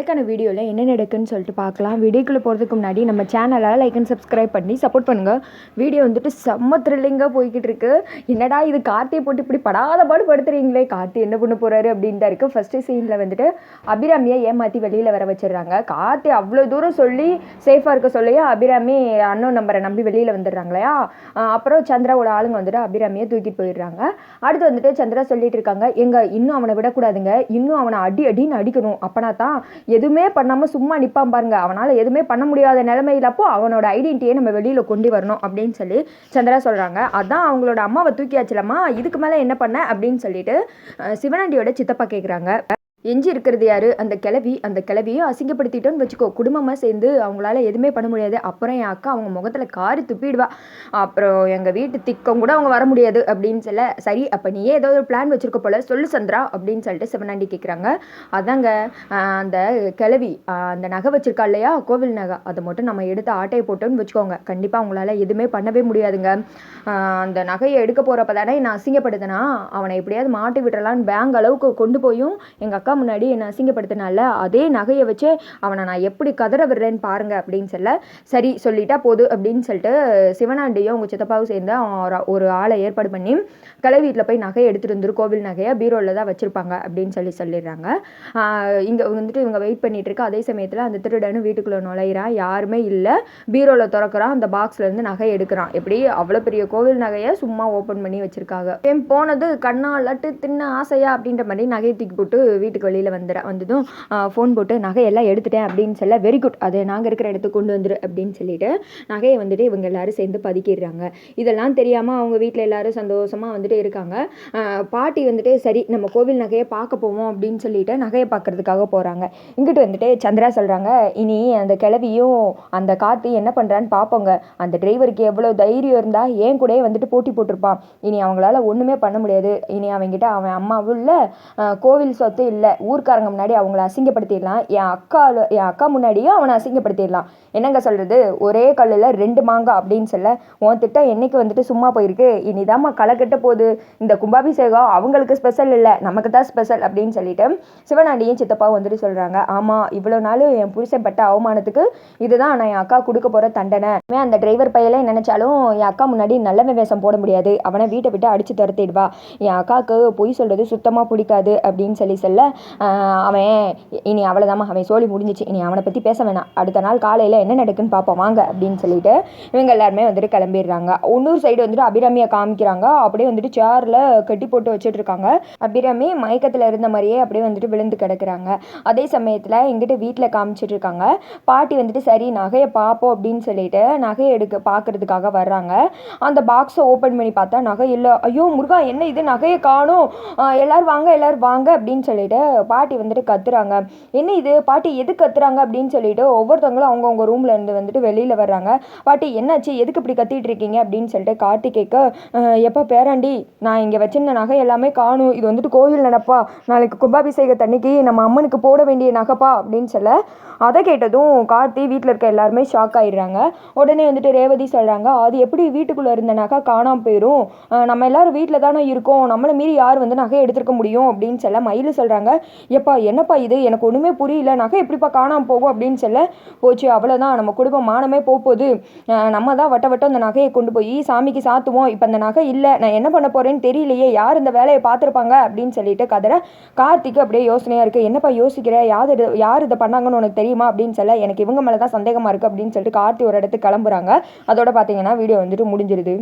அதுக்கான வீடியோவில் என்ன நடக்குன்னு சொல்லிட்டு பார்க்கலாம். வீடியோக்குள்ளே போகிறதுக்கு முன்னாடி நம்ம சேனலை லைக் அண்ட் சப்ஸ்கிரைப் பண்ணி சப்போர்ட் பண்ணுங்கள் வீடியோ வந்துட்டு செம்ம த்ரில்லிங்காக போய்கிட்டு இருக்கு. என்னடா இது கார்த்தியை போட்டு இப்படி படாத பாடு படுத்துறீங்களே? கார்த்தி என்ன பண்ண போகிறாரு அப்படின்னு தான் இருக்குது ஃபஸ்ட்டு சீனில் வந்துட்டு அபிராமியை ஏமாற்றி வெளியில் வர வச்சிடுறாங்க. கார்த்தி அவ்வளோ தூரம் சொல்லி சேஃபாக இருக்க சொல்லியே? அபிராமி அண்ணன் நம்பரை நம்பி வெளியில் வந்துடுறாங்களையா அப்புறம் சந்திராவோட ஆளுங்க வந்துட்டு அபிராமியை தூக்கிட்டு போயிடுறாங்க. அடுத்து வந்துட்டு சந்திரா சொல்லிட்டு இருக்காங்க எங்கள் இன்னும் அவனை விடக்கூடாதுங்க. இன்னும் அவனை அடி அடின்னு அடிக்கணும். அப்பனா தான் எதுவுமே பண்ணாமல் சும்மா நிற்பான் பாருங்க. அவனால் எதுவுமே பண்ண முடியாத நிலைமையில அப்போ அவனோட ஐடென்டிட்டியை நம்ம வெளியில் கொண்டு வரணும் அப்படின்னு சொல்லி சந்திரா சொல்கிறாங்க அதான் அவங்களோட அம்மாவை தூக்கியாச்சுலம்மா இதுக்கு மேலே என்ன பண்ண? அப்படின்னு சொல்லிட்டு சிவனாண்டியோட சித்தப்பா கேட்குறாங்க எஞ்சி இருக்கிறது யாரு? அந்த கிளவி அந்த கிளவியை அசிங்கப்படுத்திட்டோன்னு வச்சுக்கோ. குடும்பமாக சேர்ந்து அவங்களால எதுவுமே பண்ண முடியாது. அப்புறம் என் அக்கா அவங்க முகத்தில் காரி துப்பிடுவா. அப்புறம் எங்கள் வீட்டு திக்கம் கூட அவங்க வர முடியாது அப்படின்னு சொல்ல சரி அப்போ நீயே ஏதோ ஒரு பிளான் வச்சுருக்க போல சொல்லு சந்திரா அப்படின்னு சொல்லிட்டு சிவனாண்டி கேட்குறாங்க அதாங்க அந்த கிளவி அந்த நகை வச்சிருக்கா இல்லையா? கோவில் நகை. அதை மட்டும் நம்ம எடுத்து ஆட்டையை போட்டோன்னு வச்சுக்கோங்க. கண்டிப்பாக அவங்களால எதுவுமே பண்ணவே முடியாதுங்க. அந்த நகையை எடுக்க போகிறப்ப தானே நான் அசிங்கப்படுத்தினா? அவனை எப்படியாவது மாட்டி விட்டுறலான்னு பேங்க் அளவுக்கு கொண்டு போயும் எங்கள் அக்கா முன்னாடி என்னை அசிங்கப்படுத்தினால அதே நகையை வச்சு அவனை நான் எப்படி கதற விடுறேன்னு பாருங்க அப்படின்னு சொல்ல சரி சொல்லிட்டா போது அப்படின்னு சொல்லிட்டு சிவனாண்டியும் அவங்க சித்தப்பாவும் சேர்ந்து அவன் ஒரு- ஒரு ஆளை ஏற்பாடு பண்ணி கலை வீட்டில் போய் நகையை எடுத்துகிட்டு வந்துரு கோவில் நகையை பீரோவில் தான் வச்சுருப்பாங்க அப்படின்னு சொல்லி சொல்லிடுறாங்க. இங்கே வந்துட்டு இவங்க வெயிட் பண்ணிட்டு இருக்க அதே சமயத்தில் அந்த திருடனு வீட்டுக்குள்ளே நுழையிறான் யாருமே இல்லை. பீரோவில் திறக்கிறான் அந்த பாக்ஸ்லேருந்து நகை எடுக்கிறான். எப்படி? அவ்வளோ பெரிய கோவில் நகையை சும்மா ஓப்பன் பண்ணி வச்சுருக்காங்க. என் போனது கண்ணா லட்டு தின்ன ஆசையா அப்படின்ற மாதிரி நகையை தூக்கி போட்டு வீட்டுக்கு வெளியில் வந்துட வந்ததும் ஃபோன் போட்டு நகையெல்லாம் எடுத்துட்டேன் அப்படின்னு சொல்ல வெரி குட் அதை நாங்கள் இருக்கிற இடத்துக்கு கொண்டு வந்துரு அப்படின்னு சொல்லிட்டு நகையை வந்துட்டு இவங்க எல்லாரும் சேர்ந்து பதுக்கிடுறாங்க. இதெல்லாம் தெரியாமல் அவங்க வீட்டில் எல்லாரும் சந்தோஷமாக வந்துட்டு இருக்காங்க. பாட்டி வந்துட்டு சரி நம்ம கோவில் நகையை பார்க்க போவோம் அப்படின்னு சொல்லிட்டு நகையை பார்க்கறதுக்காக போகிறாங்க இங்கிட்டு வந்துட்டு சந்திரா சொல்கிறாங்க இனி அந்த கிளவியும் அந்த காற்று என்ன பண்ணுறான்னு பார்ப்போங்க அந்த டிரைவருக்கு எவ்வளோ தைரியம் இருந்தால் ஏன் கூடயே வந்துட்டு போட்டி போட்டிருப்பான். இனி அவங்களால ஒன்றுமே பண்ண முடியாது. இனி அவங்ககிட்ட அவன் அம்மாவும் இல்லை கோவில் சொத்து இல்லை ஊர்க்காரங்க முன்னாடி அவங்கள அசிங்கப்படுத்திடலாம். என் அக்கா என் அக்கா முன்னாடியும் அவனை அசிங்கப்படுத்திடலாம். என்னங்க சொல்கிறது ஒரே கல்லில் ரெண்டு மாங்காய் அப்படின்னு சொல்ல உன் திட்டம் என்னைக்கு வந்துட்டு சும்மா போயிருக்கு? இனிதாம்மா களை கட்ட போகுது. இந்த கும்பாபிஷேகம் அவங்களுக்கு ஸ்பெஷல் இல்லை. நமக்கு தான் ஸ்பெஷல் அப்படின்னு சொல்லிட்டு சிவனாண்டியும் சித்தப்பாவும் வந்துட்டு சொல்கிறாங்க ஆமாம் இவ்வளோ நாள் என் புருஷன் பட்ட அவமானத்துக்கு இதுதான் நான் என் அக்கா கொடுக்க போகிற தண்டனை. அந்த டிரைவர் பையலே நினச்சாலும் என் அக்கா முன்னாடி நல்ல வேஷம் போட முடியாது. அவனை வீட்டை விட்டு அடித்து துரத்திடுவா. என் அக்காவுக்கு பொய் சொல்கிறது சுத்தமாக பிடிக்காது அப்படின்னு சொல்லி சொல்ல அவன் இனி அவ்வளோதாம்மா அவன் சோழி முடிஞ்சிச்சு. இனி அவனை பற்றி பேச வேணாம். அடுத்த நாள் காலையில் என்ன நடக்குன்னு பார்ப்போம் வாங்க அப்படின்னு சொல்லிட்டு இவங்க எல்லாருமே வந்துட்டு கிளம்பிடுறாங்க. இன்னொரு சைடு வந்துட்டு அபிராமியை காமிக்கிறாங்க. அப்படியே வந்துட்டு சேரில் கட்டி போட்டு வச்சுட்டு இருக்காங்க அபிராமி மயக்கத்தில் இருந்த மாதிரியே அப்படியே வந்துட்டு விழுந்து கிடக்குறாங்க. அதே சமயத்தில் எங்கிட்ட வீட்டில் காமிச்சிட்டு இருக்காங்க பாட்டி வந்துட்டு சரி நகையை பார்ப்போம் அப்படின்னு சொல்லிட்டு நகையை எடுக்க பார்க்கறதுக்காக வர்றாங்க. அந்த பாக்ஸை ஓப்பன் பண்ணி பார்த்தா நகை இல்லை. ஐயோ முருகா என்ன இது? நகையை காணும். எல்லோரும் வாங்க எல்லாரும் வாங்க அப்படின்னு சொல்லிட்டு பாட்டி வந்துட்டு கத்துறாங்க. என்ன இது? பாட்டி எது கத்துறாங்க அப்படின்னு சொல்லிட்டு ஒவ்வொருத்தவங்களும் அவங்கவுங்க ரூம்ல இருந்து வந்துட்டு வெளியில வர்றாங்க. பாட்டி என்னாச்சு? எதுக்கு இப்படி கத்திட்டு இருக்கீங்க? அப்படின்னு சொல்லிட்டு கார்த்தி கேட்க பேராண்டி நான் இங்கே வச்சிருந்த நகை எல்லாமே காணும். இது வந்துட்டு கோயில் நடப்பா. நாளைக்கு கும்பாபிஷேக தண்ணிக்கு நம்ம அம்மனுக்கு போட வேண்டிய நகைப்பா? அப்படின்னு சொல்ல. அதை கேட்டதும் கார்த்தி வீட்டில் இருக்க எல்லாருமே ஷாக் ஆயிடுறாங்க. உடனே வந்துட்டு ரேவதி சொல்கிறாங்க அது எப்படி வீட்டுக்குள்ளே இருந்த நகை காணாம போயிடும் நம்ம எல்லாரும் வீட்டில் தானே இருக்கோம். நம்மளை மீறி யார் வந்து நகை எடுத்துருக்க முடியும்? அப்படின்னு சொல்ல மயில் சொல்கிறாங்க எப்பா என்னப்பா இது? எனக்கு ஒன்றுமே புரியல. நகை எப்படிப்பா காணாமல் போகும் அப்படின்னு சொல்ல போச்சு அவ்வளோதான் நம்ம குடும்பம் மானமே போக போகுது நம்ம தான் வட்ட வட்டம் அந்த நகையை கொண்டு போய் சாமிக்கு சாத்துவோம். இப்போ அந்த நகை இல்லை. நான் என்ன பண்ண போகிறேன்னு தெரியலையே. யார் இந்த வேலையை பார்த்துருப்பாங்க? அப்படின்னு சொல்லிட்டு கதற கார்த்திக்கு அப்படியே யோசனையாக இருக்குது என்னப்பா யோசிக்கிற? யார் இது யார் இதை பண்ணாங்கன்னு உனக்கு தெரியுமா? அப்படின்னு சொல்ல எனக்கு இவங்க மேலே தான் சந்தேகமாக இருக்குது அப்படின்னு சொல்லிட்டு கார்த்தி ஒரு இடத்துக்கு கிளம்புறாங்க. அதோட பார்த்தீங்கன்னா வீடியோ வந்துட்டு முடிஞ்சிருது.